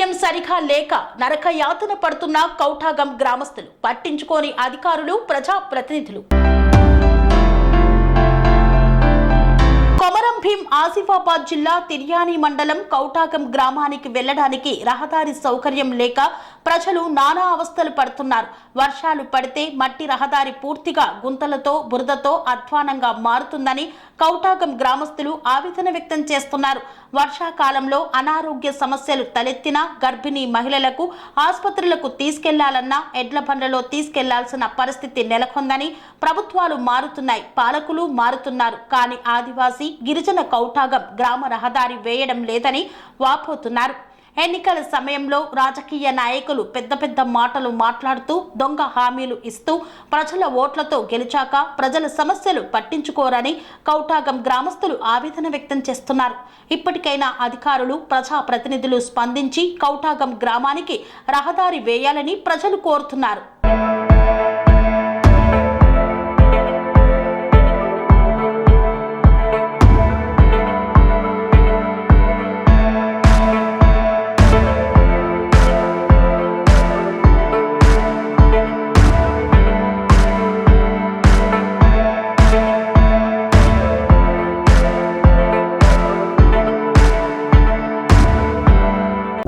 సౌకర్యం సరిగా లేక నరక యాతన పడుతున్న కౌఠాగం గ్రామస్తులు పట్టించుకోని అధికారులు ప్రజాప్రతినిధులు. కొమరం భీం ఆసిఫాబాద్ జిల్లా తిర్యాని మండలం కౌటాగం గ్రామానికి వెళ్ళడానికి రహదారి సౌకర్యం లేక ప్రజలు నానా అవస్థలు పడుతున్నారు. వర్షాలు పడితే మట్టి రహదారి పూర్తిగా గుంతలతో బురదతో అధ్వానంగా మారుతుందని కౌటాగం గ్రామస్తులు ఆవేదన వ్యక్తం చేస్తున్నారు. వర్షాకాలంలో అనారోగ్య సమస్యలు తలెత్తిన గర్భిణీ మహిళలకు ఆసుపత్రులకు తీసుకెళ్ళాలన్నా ఎడ్ల బండ్లలో తీసుకెళ్ళాల్సిన పరిస్థితి నెలకొందని ప్రభుత్వాలు మారుతున్నాయి. పాలకులు మారుతున్నారు. కానీ ఆదివాసీ గిరిజన కౌటాగం గ్రామ రహదారి వేయడం లేదని వాపోతున్నారు. ఎన్నికల సమయంలో రాజకీయ నాయకులు పెద్ద పెద్ద మాటలు మాట్లాడుతూ దొంగ హామీలు ఇస్తూ ప్రజల ఓట్లతో గెలిచాక ప్రజల సమస్యలు పట్టించుకోరని కౌటాగం గ్రామస్తులు ఆవేదన వ్యక్తం చేస్తున్నారు. ఇప్పటికైనా అధికారులు ప్రజాప్రతినిధులు స్పందించి కౌటాగం గ్రామానికి రహదారి వేయాలని ప్రజలు కోరుతున్నారు.